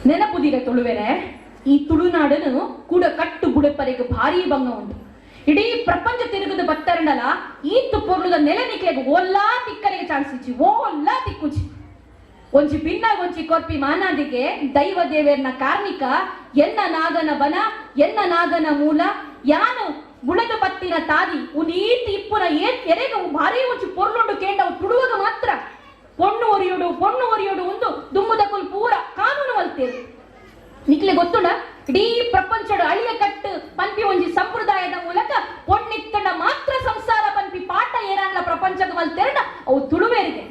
ನೆನಪುದಿರ ತುಳುವೆರೆ. ಈ ತುಳುನಾಡನು ಕೂಡ ಕಟ್ಟು ಬುಡಪರೆಗೆ ಭಾರಿ ಭಂಗ ಉಂಟು. ಇಡೀ ಪ್ರಪಂಚ ತಿರುಗದು ಬತ್ತರಂಡಲ ಈ ಪೊರ್ಲುದ ನೆಲೆ ಓಲ್ಲಾ ತಿಕ್ಕರಿಗೆ ಚಾನ್ಸ್ ಇಚ್ಚಿ, ಓಲ್ಲಾ ತಿಕ್ಕುಚಿ. ಒಂಜಿ ಭಿನ್ನ ಒಂಜಿ ಕೊರ್ಪಿ ಮಾನಾದಿಗೆ ದೈವ ದೇವೇರ್ನ ಕಾರ್ಮಿಕ, ಎನ್ನ ನಾಗನ ಬನ, ಎನ್ನ ನಾಗನ ಮೂಲ, ಯಾನು ಗುಣದ ಪತ್ತಿನ ತಾದಿ ಉನೀತಿ ಇಪ್ಪುನ ಏತ್ ಎರೆಗ ಭಾರಿ ಒಂಜಿ ಪೊರ್ಲುಂಡು ಕೇಂಡ ಅವು ತುಡುವಾಗ ಮಾತ್ರ. ಪೊಣ್ಣು ಒರಿಯುಡು ಪೊಣ್ಣು ಒರಿಯುಡು ಒಂದು ದುಮ್ಮದ ಕುಲ್ ಪೂರ ಕಾನೂನು ಮಲ್ತೇವೆ. ನಿಕ್ಲೆ ಗೊತ್ತುಂಡ? ಇಡೀ ಪ್ರಪಂಚದ ಅಳಿಯ ಕಟ್ಟು ಪಂಪಿ ಒಂಜಿ ಸಂಪ್ರದಾಯದ ಮೂಲಕ ಒಣ್ಣಿತ್ತಂಡ ಮಾತ್ರ ಸಂಸಾರ ಪಂಪಿ ಪಾಠ ಏನಲ್ಲ ಪ್ರಪಂಚದ ಮಲ್ತೆರಡ ಅವು ತುಳುವೇರಿಗೆ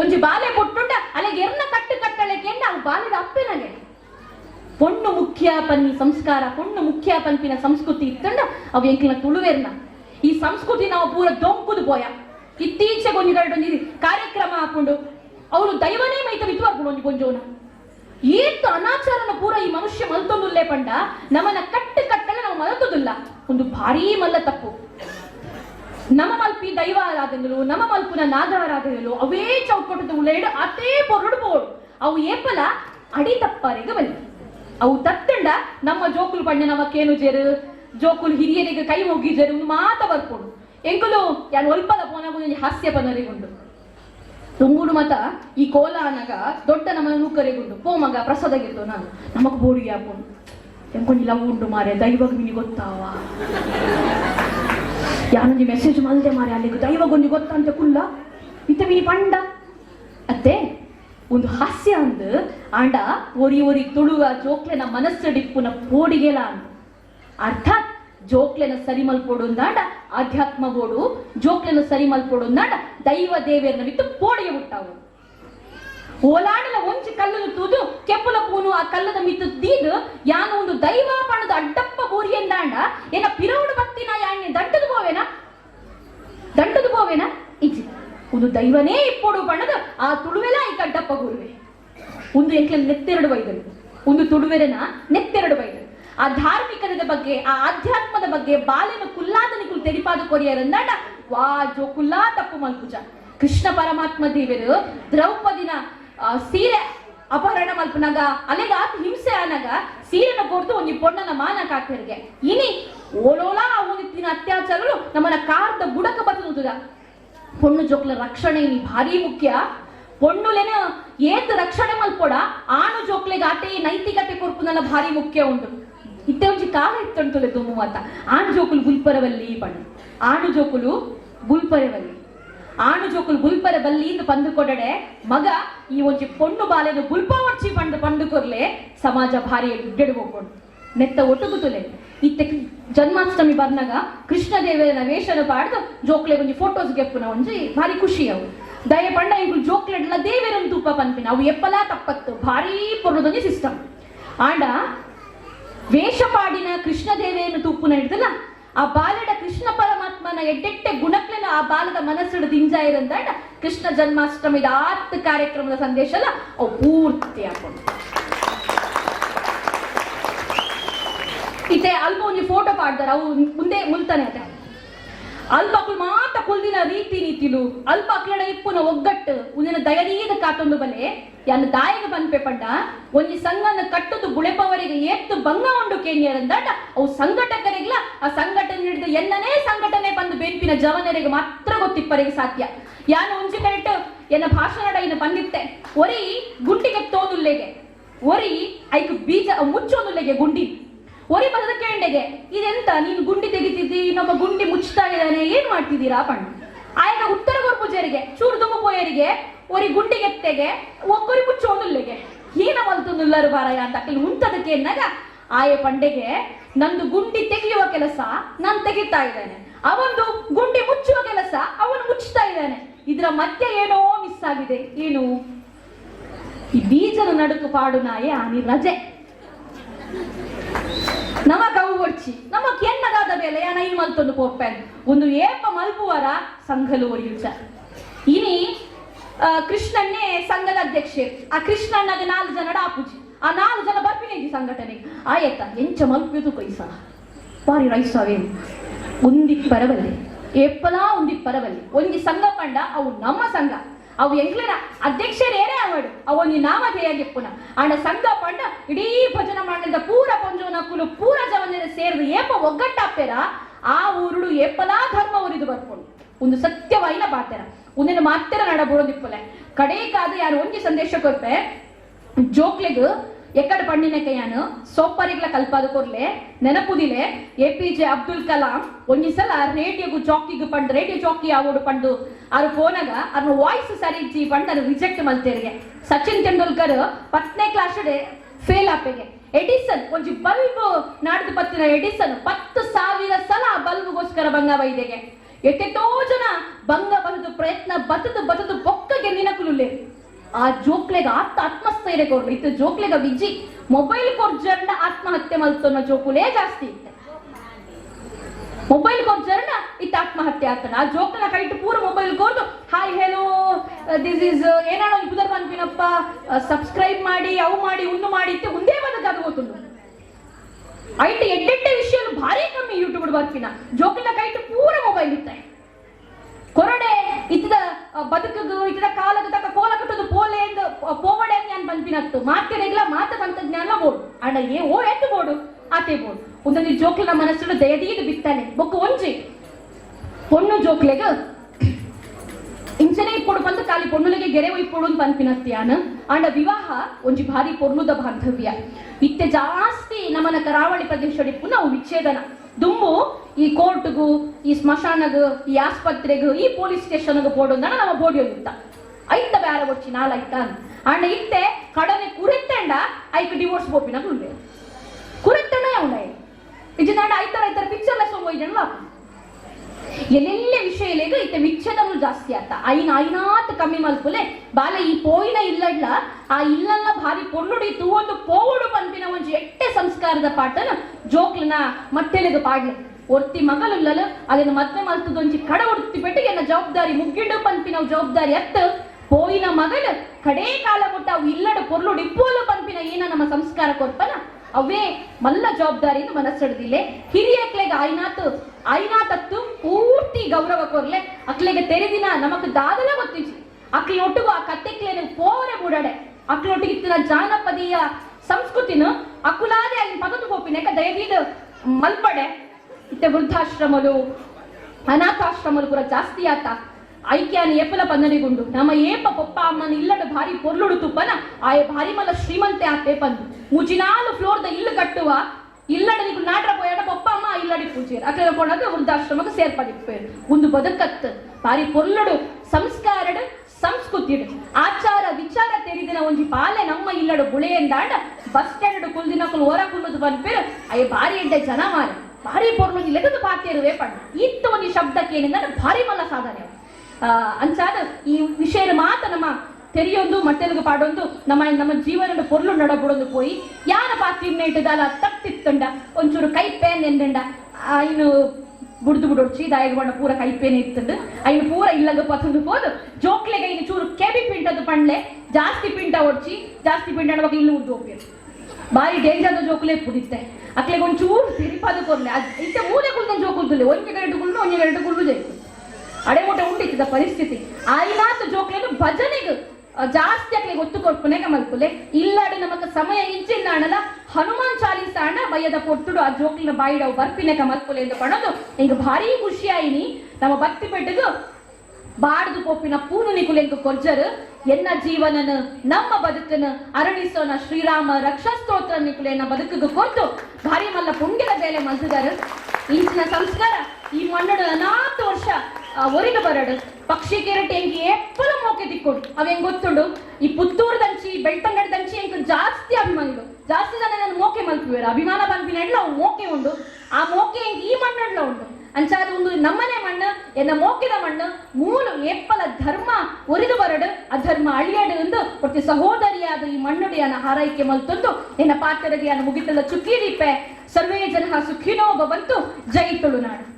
ಒಂಜಿ ಬಾಲೆ ಪುಟ್ಟುಂಡ ಅಲ್ಲಿಗೆ ಎರ್ನ ಕಟ್ಟು ಕಟ್ಟಳಕ್ಕೆ ಅವು ಬಾಲೆದ ಅಪ್ಪೆನಗೆ. ಪೊಣ್ಣು ಮುಖ್ಯ ಪನ್ನಿ ಸಂಸ್ಕಾರ, ಪೊಣ್ಣು ಮುಖ್ಯ ಪಂಪಿನ ಸಂಸ್ಕೃತಿ ಇತ್ತಂಡ ಅವು ಎಂಕಿನ ತುಳುವೇರ್ನ. ಈ ಸಂಸ್ಕೃತಿ ನಾವು ಪೂರ ದೊಂಕುದು ಪೋಯ. ಇತ್ತೀಚೆಗೆ ಒಂದು ಕಾರ್ಯಕ್ರಮ ಹಾಕೊಂಡು, ಅವರು ದೈವನೇ ಮೈತ ಹಾಕೊಂಡು ಒಂಜಿ ಗೊಂಜೋನ. ಏತ್ ಪೂರ ಈ ಮನುಷ್ಯ ಮಲ್ತೊಂದುಲ್ಲೇ ಪಂಡ ನಮ್ಮನ್ನ ಕಟ್ಟು ಕಟ್ಟಲೆ ನಾವು ಮಲತುದಿಲ್ಲ. ಒಂದು ಭಾರೀ ಮಲ್ಲ ತಪ್ಪು. ನಮ ಮಲ್ಪಿ ದೈವ ಆರಾಧನೆಲು ನಮ ಮಲ್ಪುನ ನಾಗಾರಾಧನೆಲು ಅವೇ ಚೌಕಟ್ಟದ ಉಳ್ಳೇಡು ಅತೇ ಪೊರಡು ಪೋಡು ಅವು ಏಪಲ ಅಡಿ ತಪ್ಪಾರೆಗ ಬಲ್ಲಿ ಅವು ತತ್ತಂಡ ನಮ್ಮ ಜೋಕುಲು ಪಂಡ ನಮಕ್ಕೇನು ಜೇರು? ಜೋಕುಲು ಹಿರಿಯರಿಗೆ ಕೈ ಮುಗಿಜರು ಮಾತ ಬರ್ಕೊಂಡು. ಎಂಕುಲು ಯಾನ್ ಒಲ್ಪದ ಪೋನ ಹಾಸ್ಯ ಪನರಿಗುಂಡು. ತುಂಗುಡು ಮತ ಈ ಕೋಲ ಅನಗ ದೊಡ್ಡ ನಮ್ಮ ನೂಕರೆಗುಂಡು, ಪೋ ಮಗ ಪ್ರಸಾದ ಗೆದ್ದು ನಾನು, ನಮಗ್ ಬೋಡಿಗೆ ಹಾಕೊಂಡು ಎಂಕೊಂಡು ಲವ್ ಉಂಡು ಮಾರೆ ದೈವಗ ಮಿನಿ ಗೊತ್ತಾವ? ಯಾನೊಂದು ಮೆಸೇಜ್ ಮಲ್ದೆ ಮಾರೆ ಅಲ್ಲಿಗೆ ದೈವಗೊಂದು ಗೊತ್ತಂತ ಕುಲ್ಲ? ಇತ್ತ ಮಿನಿ ಪಂಡ? ಅತ್ತೆ, ಒಂದು ಹಾಸ್ಯ ಅಂದು, ಆಂಡ ಒರಿ ಒರಿ ತುಳುವ ಜೋಕ್ಲೆನ ಮನಸ್ಸಡಿಪ್ಪುನ ಪೋಡಿಗೆಲ ಅಂದು. ಅರ್ಥಾತ್ ಜೋಕ್ಲೆನ ಸರಿ ಮಲ್ಪೊಡುಂದಾಂಡ ಆಧ್ಯಾತ್ಮ ಬೋಡು ಜೋಕ್ಲನ್ನು ಸರಿ ಮಲ್ಪೊಡುಂದಾಂಡ ದೈವ ದೇವಿಯರ್ನ ಬಿತ್ತು ಪೋಡಿಗೆ ಬಿಟ್ಟಾವು ಓಲಾಡಲ ಒಂಚಿ ಕಲ್ಲನ್ನು ತೂದು ಕೆಪ್ಪಲ ಪೂನು ಆ ಕಲ್ಲದ ಮಿತ್ತು ದೀದು ಯಾನ ಒಂದು ದೈವ ಪಣದ ಅಡ್ಡಪ್ಪ ಬೋರಿಯಂದಾಂಡ ಏನ ಪಿರೌಡು ಭಕ್ತಿನ ಯಾನೆ ದಂಡದ ಬೋವೇನ? ದಂಡದ ಬೋವೇನ? ಇಜಿ ಒಂದು ದೈವನೇ ಇಪ್ಪೋಡು ಬಣ್ಣದ ಆ ತುಳುವೆಲ ಈ ಕಡ್ಡಪ್ಪ ಗುರುವೆ ಒಂದು ಎಂಕ್ಲೆ ನೆತ್ತೆರಡು ಬೈದರು ಒಂದು ತುಳುವೆರೆನ ನೆತ್ತೆರಡು ಬೈದರು ಆ ಧಾರ್ಮಿಕರದ ಬಗ್ಗೆ, ಆ ಆಧ್ಯಾತ್ಮದ ಬಗ್ಗೆ ಬಾಲೆನ ಕುಲ್ಲಾದನಿಗೂ ತೆಡಿಪಾದ ಕೊರಿಯರನ್ನಡ ವಾ ಕುಲ್ಲಾ ತಪ್ಪು ಮಲ್ಪುಜ. ಕೃಷ್ಣ ಪರಮಾತ್ಮ ದೇವರು ದ್ರೌಪದಿನ ಸೀರೆ ಅಪಹರಣ ಮಲ್ಪನಾಗ ಅಲೆಗ ಹಿಂಸೆ ಆನಾಗ ಸೀರೆನ ಕೊಡ್ತು ಒಂದು ಪೊಣ್ಣನ ಮಾನ ಕಾಕರಿಗೆ ಇನಿ ಓಲೋಲ ಅವನಿತ್ತಿನ ಅತ್ಯಾಚಾರಗಳು ನಮ್ಮನ ಕಾರದ ಬುಡಕ ಬದಲುದ ಪೊಣ್ಣು ಜೋಕ್ಲ ರಕ್ಷಣೆ ಇನಿ ಭಾರಿ ಮುಖ್ಯ. ಪೊಣ್ಣುಲೆನ ಏತ್ ರಕ್ಷಣೆ ಮಲ್ಪೋಡ, ಆಣು ಜೋಕ್ಲೆಗೆ ಆಟೆ ನೈತಿಕತೆ ಕೊರ್ಪುನಲ್ಲ ಭಾರಿ ಮುಖ್ಯ ಉಂಟು. ಇತ್ತೆ ಒಂಜಿ ಕಾಲ ಇತ್ತಂತುಲೆ ದುಮ್ಮು ಅಂತ ಆಣು ಜೋಕುಲು ಬುಲ್ಪರವಲ್ಲಿ ಪಂಡು ಆಣು ಜೋಕುಲು ಬುಲ್ಪರವಲ್ಲಿ ಆಣು ಜೋಕುಲು ಬುಲ್ಪರ ಬಲ್ಲಿ ಇಂದು ಪಂದು ಮಗ ಈ ಒಂಜಿ ಪೊಣ್ಣು ಬಾಲೆನು ಬುಲ್ಪ ವರ್ಷಿ ಪಂಡು ಪಂದುಕೊರ್ಲೆ ಸಮಾಜ ಭಾರಿ ಎಡ್ಡೆಡು ಹೋಗ್ಕೊಂಡು. ನೆತ್ತ ಒಟ್ಟುಗುತ್ತುಲೆ ಇತ್ತೆ ಜನ್ಮಾಷ್ಟಮಿ ಬರ್ನಾಗ ಕೃಷ್ಣ ದೇವರ ವೇಷನ ಪಾಡ್ದು ಜೋಕ್ಲೆ ಒಂಜಿ ಫೋಟೋಸ್ ಗೆಪ್ಪುನ ಒಂಜಿ ಭಾರಿ ಖುಷಿ ಅವು. ದಯ ಪಂಡ ಇವು ಜೋಕ್ಲೆಡ್ಲ ದೇವೇರನ್ ತೂಪ ಪನ್ಪಿನ. ಅವು ಎಪ್ಪಲ ತಪ್ಪತ್ತು ಭಾರಿ ಪೊರ್ಣದೊಂಜಿ ಸಿಸ್ಟಮ್. ಆಂಡ ವೇಷಪಾಡಿನ ಕೃಷ್ಣ ದೇವೆಯನ್ನು ನಡೆದಲ್ಲ ಆ ಬಾಲಡ ಕೃಷ್ಣ ಪರಮಾತ್ಮನ ಎಡ್ಡೆಟ್ಟೆ ಗುಣಕ್ಲೆನ ಆ ಬಾಲದ ಮನಸ್ಸಿಡ ದಿಂಜ ಕೃಷ್ಣ ಜನ್ಮಾಷ್ಟಮಿದ ಆತ್ ಕಾರ್ಯಕ್ರಮದ ಸಂದೇಶ ಅಲ್ಲ, ಅವು ಪೂರ್ತಿ ಹಾಕೊಂಡು. ಇತ್ತೆ ಅಲ್ಪ ಒಂದು ಫೋಟೋ ಪಾಡ್ದಾರ, ಅವು ಮುಂದೆ ಮುಲ್ತಾನೆ ಅದ ಅಲ್ಪಕ್ಲು ಮಾತ ಕುಲ್ದಿನ ರೀತಿ ನೀತಿಲು. ಅಲ್ಪಕ್ಲಡ ಇಪ್ಪುನ ಒಗ್ಗಟ್ಟು ಉಂದಿನ ದಯನೀಯದ ಕಾತೊಂದು ಬಲೆ. ಯಾನ ದಾಯಿಗೆ ಬಂದ್ಪೆ ಪಂಡ ಒಂಜಿ ಸಂಘನ ಕಟ್ಟುದು ಗುಳೆಪವರಿಗೆ ಏತ್ತು ಭಂಗ ಉಂಡು ಕೇನ್ಯರಂದಾಟ ಅವು ಸಂಘಟಕರಿಗ್ಲ, ಆ ಸಂಘಟನೆ ಹಿಡಿದು ಎನ್ನನೇ ಸಂಘಟನೆ ಬಂದು ಬೆಂಪಿನ ಜವನರಿಗೆ ಮಾತ್ರ ಗೊತ್ತಿಪ್ಪರಿಗೆ ಸಾಧ್ಯ. ಯಾನು ಒಂಜಿ ಕರೆಕ್ಟ್ ಎನ್ನ ಭಾಷಣ ಇನ್ನು ಬಂದಿತ್ತೆ. ಒರಿ ಗುಂಡಿಗೆ ತೋದುಲ್ಲೆಗೆ. ಒರಿ ಐಕ್ ಬೀಜ ಮುಚ್ಚೋದುಲ್ಲೆಗೆ ಗುಂಡಿ. ಒರಿ ಪದದ ಕೆಂಡೆಗೆ, ಇದೆಂತ? ನೀನು ಗುಂಡಿ ತೆಗಿತಿದ್ದಿ ಇನ್ನೊಬ್ಬ ಗುಂಡಿ ಮುಚ್ಚುತ್ತಾ ಇದ್ದಾನೆ, ಏನ್ ಮಾಡ್ತಿದ್ದೀರಾ ಪಣ್ಣ ಆಯ್ತ ಉತ್ತರ ಗೊರ್ಪುಜರಿಗೆ ಚೂರು ದುಮ್ಮಪೋಯರಿಗೆ ಒರಿ ಗುಂಡಿಗೆತ್ತೆಗೆ ಒಬ್ಬರಿ ಮುಚ್ಚೋದುಲ್ಲೆಗೆ ಹೀನ ಮಲ್ತುಲ್ಲರು ಬಾರಯ ಅಂತ ಉಂಟದಕ್ಕೆ ಎನ್ನಾಗ, ಆಯ ಪಂಡೆಗೆ, ನಂದು ಗುಂಡಿ ತೆಗೆಯುವ ಕೆಲಸ ನಾನು ತೆಗಿತಾ ಇದ್ದೇನೆ. ಅವನು ಗುಂಡಿ ಮುಚ್ಚುವ ಕೆಲಸ ಅವನು ಮುಚ್ಚುತ್ತಾ ಇದ್ದಾನೆ. ಇದರ ಮಧ್ಯೆ ಏನೋ ಮಿಸ್ ಆಗಿದೆ ಏನು? ಈ ಬೀಜದ ನಡುಕು ಪಾಡು ನಾಯಿ, ಆನಿ ರಜೆ. ನಮಕ್ ಅವು ಒಡ್ಚಿ ನಮಕ್ ಎನ್ನದಾದ ಬೇಲೆ ಯಾನ ಈ ಮಲ್ತೊಂದು ಪೋಪೆನ್ ಒಂದು ಏಪ ಮಲ್ಪುವರ ಸಂಘಲು ಒರಿಯುಚ ಇನಿ ಆ, ಕೃಷ್ಣನ್ನೇ ಸಂಘದ ಅಧ್ಯಕ್ಷೆ ಆ ಕೃಷ್ಣಣ್ಣಗ ನಾಲ್ಕು ಜನ ಆಪುಜಿ ಆ ನಾಲ್ಕು ಜನ ಬರ್ಪಿನೇಜಿ ಸಂಘಟನೆಗೆ ಆಯತ್ತ ಎಂಚ ಮಲ್ಪಿದು ಕೈಸ ಬಾರಿ ರೈಸವೇನು ಉಂದಿ ಪರವಲ್ಲಿ ಏಪ್ಪಲಾ ಉಂದಿ ಪರವಲ್ಲಿ ಒಂದಿ ಸಂಘ ಪಂಡ ಅವು ನಮ್ಮ ಸಂಘ ಅವು ಎಂಕ್ಲೆನ ಅಧ್ಯಕ್ಷರೇ ಏನೇ ಅವ ನೀ ನಾಮಧೇಯಾಗಿ ಪುನ. ಅಣ್ಣ ಸಂಘ ಪಂಡ ಇಡೀ ಭಜನ ಮಾಡಿದ ಪೂರ ಪೊಂಜೋನ ಕುಲು ಪೂರ ಜವನರ ಸೇರಿದ ಏಪ ಒಗ್ಗಟ್ಟಾಪೆರ, ಆ ಊರುಡು ಏಪಲಾ ಧರ್ಮ ಉರಿದು ಬರ್ಕೊಂಡು ಒಂದು ಸತ್ಯವಾಯಿನ ಬಾತೆರ. ಒಂದಿನ ಮಾತೆರ ನಡಬೋದಿಪ್ಪಲೆ ಕಡೇ ಕಾದ ಯಾರು ಒಂಜಿ ಸಂದೇಶ ಕೊರ್ಪೆ, ಜೋಕ್ಲೆಗ್ ಎಕ್ಕಡ పండినకయ్యాను ಯಾನು ಸೋಪ್ಪರಿಗ್ಲ ಕಲ್ಪಾದ ಕೊರ್ಲೆ ನೆನಪುದಿಲೆ, A P J Abdul Kalam ಒಂಜಿ ಸಲ ರೇಡಿಯೋಗು ಜಾಕಿಗ್ ಪಂಡ್, ರೇಡಿಯೋ ಜಾಕಿ ಆವೋಡು ಪಂಡು ಅರು ಫೋನಾಗ, ಅರ್ನ ವಾಯ್ಸ್ ಸರಿ ಇಜ್ಜಿ ಪಂಡ್ ರಿಜೆಕ್ಟ್ ಮಲ್ತೇರಿಗೆ. ಸಚಿನ್ ತೆಂಡೂಲ್ಕರ್ ಪತ್ತನೇ ಕ್ಲಾಸ್ ಫೇಲ್ ಆಪೆಗೆ. ಎಡಿಸನ್, ಒಂಜಿ ಬಲ್ಬ್ ನಾಡ್ದು ಪತ್ತಿನ ಎಡಿಸನ್, ಪತ್ತು ಸಾವಿರ ಸಲ ಬಲ್ಬ್ಗೋಸ್ಕರ ಬಂಗ ವೈದೆಗೆ ಎಷ್ಟೆಷ್ಟೋ ಜನ ಬಂಗ ಬಂದು ಪ್ರಯತ್ನ ಬತದು ಬತದು ಬೊಕ್ಕಗೆ ನಿನಕುಲುಲ್ಲೆ. ಆ ಜೋಕ್ಲೆಗ ಆತ್ತ ಆತ್ಮಸ್ಥೈರ್ಯ ಕೊಡ್ಲಿ ಇತ್ತು ಜೋಕ್ಲೆಗ ವಿಜಿ. ಮೊಬೈಲ್ ಕೊರ್ಜರ್ನ ಆತ್ಮಹತ್ಯೆ ಮಲ್ತೊನ್ನ ಜೋಕುಲೇ ಜಾಸ್ತಿ ಇತ್ತೆ. ಮೊಬೈಲ್ ಕೊರ್ಜರ್ನ ಇತ್ತು ಆತ್ಮಹತ್ಯೆ ಆತನ ಆ ಜೋಕ್ನ ಕೈಟ್ ಪೂರ ಮೊಬೈಲ್ ಕೊರ್ದು ಹಾಯ್ ಹೇಳೋ ದಿಸ್ ಇಸ್ ಏನಾಣೋ ಇಬ್ಬರ್ ಬಂದ್ವಿನಪ್ಪ ಸಬ್ಸ್ಕ್ರೈಬ್ ಮಾಡಿ, ಅವು ಮಾಡಿ ಉಂದು ಮಾಡಿ ಇತ್ತು. ಒಂದೇ ಬದಕ ಅದು ಗೊತ್ತುಂಡು ಐಟ್ ಎಡ್ಡೆಡ್ಡೆ ವಿಷಯ ಭಾರಿ ಕಮ್ಮಿ ಯೂಟ್ಯೂಬ್ ಬರ್ತೀನ ಜೋಕ್ಲ ಕೈಟ್ ಪೂರ ಮೊಬೈಲ್ ಇತ್ತೆ. ಕೊರಡೆ ಇತ್ತದ ಬದುಕದು ಇದರ ಕಾಲದ ತಕ್ಕ ಕೋಲ ಕಟ್ಟೋದು ಪೋಲೆ ಎಂದು ಪೋವಡೆ ನಾನು ಬಂದಿನತ್ತು. ಮಾತಿರೆಗ್ಲ ಮಾತ ಜ್ಞಾನ ಬೋಡು. ಅಣ್ಣ, ಏ, ಓ, ಎತ್ತು ಬೋಡು. ಆತೆ ಬೋಡು. ಒಂದೊಂದು ಜೋಕ್ಲ ಮನಸ್ಸು ದಯದೀದು ಬಿತ್ತಾನೆ ಬೊಕ್ಕ ಒಂಜಿ. ಪೊಣ್ಣು ಜೋಕ್ಲೆಗ. ಇಂಚನೆ ಇಪ್ಪೊಡು ಬಂದು ಖಾಲಿ ಪೊಣ್ಣುಲಿಗೆ ಗೆರೆ ಒಯ್ಪೊಡು ಅಂತ ಅನ್ಪಿನತ್ಯಾನ ಅಂಡ ವಿವಾಹ ಒಂಜಿ ಭಾರಿ ಪೊರ್ಲುದ ಬಾಂಧವ್ಯ. ಇತ್ತೆ ಜಾಸ್ತಿ ನಮ್ಮನ ಕರಾವಳಿ ಪ್ರದೇಶಡಿಪ್ಪು ನಾವು ವಿಚ್ಛೇದನ. ದುಂಬು ಈ ಕೋರ್ಟ್ಗೂ, ಈ ಸ್ಮಶಾನಗೂ, ಈ ಆಸ್ಪತ್ರೆಗೂ, ಈ ಪೊಲೀಸ್ ಸ್ಟೇಷನ್ಗೂ ಪೋಡೋದನ್ನ ನಮ್ಮ ಪೋಡಿಯೋಗಿಂತ ಐತ ಬೇರೆ ಒಚ್ಚಿ ನಾಲೈತಾನ್ ಅಣ್ಣ, ಇತ್ತೆ ಕಡನೆ ಕುರಿತಂಡ ಐಕ್ ಡಿವೋರ್ಸ್ ಬೋಪಿನ ಗುಂಡೆ ಕುರಿತಂಡ ಯಾವಣ್ಣ ಇದು ಐತರ ಐತರ ಐತರ ಪಿಕ್ಚರ್ಲೆಸ್ ಹೋಗೋಯ್ದಣ್ಣ ಎಲ್ಲೆಲ್ಲ ವಿಷಯಲೆಗ ಇತ್ತೆ ವಿಚ್ಛೇದಗಳು ಜಾಸ್ತಿ ಆತ ಐನ, ಐನಾತ್ ಕಮ್ಮಿ ಮಲ್ಪುಲೆ ಬಾಲೆ, ಈ ಪೋಯಿನ ಇಲ್ಲಡ್ಲ, ಆ ಇಲ್ಲಲ್ಲ ಭಾರಿ ಪೊನ್ನುಡಿ ತೂವೊಂದು ಪೋವುಡು ಪಂಪಿನ ಒಂಜಿ ಎಟ್ಟೆ ಸಂಸ್ಕಾರದ ಪಾಟನ ಜೋಕ್ಲನ ಮಟ್ಟೆಲೆಗ ಪಾಡ್ಲೆ. ಒರ್ತಿ ಮಗಲುಲ್ಲಲ ಅದನ್ನ ಮದ್ವೆ ಮಲ್ತದೊಂಜಿ ಕಡ ಒರ್ತಿ ಪೆಟ್ಟು ಎನ್ನ ಜವಾಬ್ದಾರಿ ಮುಗ್ಗಿಡು ಪಂಪಿನ ಜವಾಬ್ದಾರಿ ಅತ್ತ. ಪೋಯಿನ ಮಗಲು ಕಡೇ ಕಾಲ ಕೊಟ್ಟ ಅವು ಇಲ್ಲಡ ಪೊರ್ಲುಡು ಇಪ್ಪೋಲು ಪಂಪಿನ ಏನ ನಮ್ಮ ಸಂಸ್ಕಾರ ಕೊರ್ಪನ? ಅವೇ ಮಲ್ಲ ಜವಾಬ್ದಾರಿಯಿಂದ ಹಿರಿಯ ಅಕ್ಲೆಗೆ ಆಯ್ನಾತು ಆಯ್ನಾತತ್ತು ಪೂರ್ತಿ ಗೌರವ ಕೊರ್ಲೆ. ಅಕ್ಲೆಗೆ ತೆರೆದಿನ ನಮಕ್ ದಾದಲ ಗೊತ್ತಿಜಿ ಅಕ್ಲಿ ಒಟ್ಟಿಗೂ ಆ ಕತ್ತೆಕ್ಲೇನು ಪೋರೆ ಬುಡಡೆ. ಅಕ್ಲೊಟ್ಟಿಗೆ ಇತ್ತಿನ ಜಾನಪದೀಯ ಸಂಸ್ಕೃತಿನ ಅಕುಲಾದೆ ಅಲ್ಲಿ ಪಗದು ಹೋಪಿನೆಕ ದಯವಿದ ಮಲ್ಪಡೆ. ಇತ್ತೆ ವೃದ್ಧಾಶ್ರಮಲು, ಅನಾಥಾಶ್ರಮಲು ಪೂರ ಜಾಸ್ತಿ ಆತ ಐಕ್ಯಾನ ಏಪಲ ಪಂದನಿಗುಂಡು ನಮ್ಮ ಏಪ ಪಪ್ಪ ಅಮ್ಮನ ಇಲ್ಲಡ ಭಾರಿ ಪೊರ್ಲುಡು ತುಪ್ಪನ, ಆಯ ಭಾರಿ ಮಲ್ಲ ಶ್ರೀಮಂತೆ ಆತೆ ಪಂದು. ಮುಜಿನಾಲು ದ ಇಲ್ಲು ಕಟ್ಟುವ, ಇಲ್ಲಡ ನೀವು ನಾಟರ ಪೋಯಾಡ ಪಪ್ಪ ಅಮ್ಮ, ಇಲ್ಲಡಿ ಪೂಜೆ ಅಕ್ಲೆನ ಕೊಡೋದು ವೃದ್ಧಾಶ್ರಮಕ್ಕೆ ಸೇರ್ಪಡಿಪ್ಪೇರು ಒಂದು ಬದುಕತ್ತು. ಭಾರಿ ಪೊರ್ಲುಡು ಸಂಸ್ಕಾರಡು, ಸಂಸ್ಕೃತಿಡು. ಆಚಾರ ವಿಚಾರ ತೆರಿದಿನ ಒಂಜಿ ಪಾಲೆ ನಮ್ಮ ಇಲ್ಲಡು ಬುಳೆಯಂದಾಂಡ ಬಸ್ ಸ್ಟ್ಯಾಂಡ್ ಕುಲ್ದಿನಕಲು ಓರ ಕುಲ್ಲುದು ಬಂದ್ಪೇರು ಅಯ್ಯ ಭಾರಿ ಎಡ್ಡೆ ಜನ ಮಾರ. ಭಾರಿ ಪೊರ್ಲು ಲೆಗದು ಪಾತಿರುವೆ ಪಣ್ಣ ಇತ್ತ ಒಂದು ಶಬ್ದಕ್ಕೆ ಏನಿಂದ ಭಾರಿ ಮಲ್ಲ ಸಾಧನೆ. ಅಂಚಾದ ಈ ವಿಷಯ ಮಾತ ನಮ್ಮ ತೆರಿಯೊಂದು, ಮಟ್ಟೆಲ್ಗು ಪಾಡೊಂದು, ನಮ್ಮ ನಮ್ಮ ಜೀವನದ ಪೊರ್ಲು ನಡಬುಡೊಂದು ಪೋಯಿ, ಯಾರ ಪಾತ್ರೆ ಇಟ್ಟದಲ್ಲ ತಪ್ಪಿತ್ತಂಡ ಒಂಚೂರು ಕೈ ಪೇನ್ ಎಂದಂಡ ಗುಡ್ದು ಬುಡೊಡ್ಚಿ ದಾಯಗ ಬಣ್ಣ ಪೂರ ಕೈಪೇನೆ ಪೇನ್ ಇತ್ತಂಡು ಪೂರ ಇಲ್ಲಗ ಪತಂದು ಹೋದು ಜೋಕ್ಲೆಗೆ ಇನ್ನು ಚೂರು ಕೆಬಿ ಪಿಂಟದ ಪಂಡ್ಲೆ ಜಾಸ್ತಿ ಪಿಂಟ ಒಡ್ಚಿ, ಜಾಸ್ತಿ ಪಿಂಟ ಆಡುವಾಗ ಇಲ್ಲೂ ಉರ್ದು ಹೋಗ್ಬೇಕು. ಬಾರಿ ಡೇಂಜರ್ದ ಜೋಕುಲೆ ಪುಡಿತ್ತೆ. ಅಕ್ಲೆಗೆ ಒಂಚೂರು ಸಿರಿಪಾದ ಕೊರ್ಲೆ, ಅದ್ ಮೂಲೆ ಕುಲ್ದ ಜೋಕುಲ್ದುಲೆ ಒಂಜಿ ಎರಡು ಗುಳ್ಳು ಒಂಜಿ ಎರಡು ಗುಳ್ಳು ಜೈತು. ಅಡೆಮುಟ ಉಂಡಿತ್ತಿದ ಪರಿಸ್ಥಿತಿ. ಆಯ್ನಾತ್ ಜೋಕ್ಲೆನು ಭಜನೆಗ್ ಅಹ್, ಜಾಸ್ತಿ ಅಕ್ಲೆಗೆ ಒತ್ತು ಕೊರ್ಪನೆಗ ಮಲ್ಪುಲೆ ಇಲ್ಲಾಡಿ ನಮಕ ಸಮಯ ಇಂಚಿನ ಅಣ್ಣಲ ಹನುಮಾನ್ ಚಾಲೀಸ ಅಣ್ಣ ಬಯ್ಯದ ಕೊಟ್ಟುಡು ಆ ಜೋಕ್ಲಿನ ಬಾಯಿಡವು ಬರ್ಪಿನೆಕ ಮಲ್ಪುಲೆ ಎಂದು ಪಣದು. ಈಗ ಭಾರಿ ಖುಷಿ ಆಯಿನಿ ನಮ್ಮ ಭಕ್ತಿ ಪೆಟ್ಟಿಗೂ ಬಾಡ್ದು ಪೋಪಿನ ಪೂನು ನಿಕುಲೆಂಕು ಕೊರ್ಜರು ಎನ್ನ ಜೀವನನ ನಮ್ಮ ಬದುಕನ್ನು ಅರಣಿಸೋನ ಶ್ರೀರಾಮ ರಕ್ಷಾಸ್ತೋತ್ರ ನಿಕುಲೆನ ಬದುಕಿಗೆ ಕೊಟ್ಟು ಭಾರಿ ಮಲ್ಲ ಪುಂಡಿನ ಬೇಲೆ ಮಲ್ತಿದಾರು ಇಂಚಿನ ಸಂಸ್ಕಾರ ಈ ಮಣ್ಣು ಅನಾಥ ವರ್ಷ ಒರಿಗ ಬರಡು. ಪಕ್ಷಿ ಕೆರಟೆ ಹೆಂಗೆ ಎಪ್ಪಲ ಮೋಕೆ ತಿಕ್ಕೊಡು. ಅವ ಹೆಂಗ್ ಗೊತ್ತುಂಡು? ಈ ಪುತ್ತೂರು ದಂಚಿ, ಬೆಳ್ತಂಗಡಿ ದಂಚಿ ಹೆಂಗ್ ಜಾಸ್ತಿ ಅಭಿಮಾನಿಗಳು. ಜಾಸ್ತಿ ಜನ ನನ್ನ ಮೋಕೆ ಮಲ್ಪುವೇರು ಅಭಿಮಾನ ಬಂದಿನ ಎಡ್ಲ ಅವು ಮೋಕೆ ಉಂಡು. ಆ ಮೋಕೆ ಎಂಕ್ ಈ ಮಣ್ಣಡ್ಲ ಉಂಡು. ಅಂಚಾದ ಒಂದು ನಮ್ಮನೆ ಮಣ್ಣು, ಎನ್ನ ಮೋಕಿದ ಮಣ್ಣು. ಮೂಲು ಏಪ್ಪಲ ಧರ್ಮ ಒರಿದು ಬರಡು. ಅಧರ್ಮ ಅಳಿಯಡು ಎಂದು ಪ್ರತಿ ಸಹೋದರಿಯಾದ ಈ ಮಣ್ಣುಡಿಯನ ಹಾರೈಕೆ ಮಲ್ತೊಂದು ಎನ್ನ ಪಾತ್ರದಿಯನ ಮುಗಿತಲ್ಲ ಚುಕ್ಕಿ ದೀಪೆ. ಸರ್ವೇ ಜನ ಸುಖಿನೋ ಭವಂತು. ಜೈ ತುಳುನಾಡು.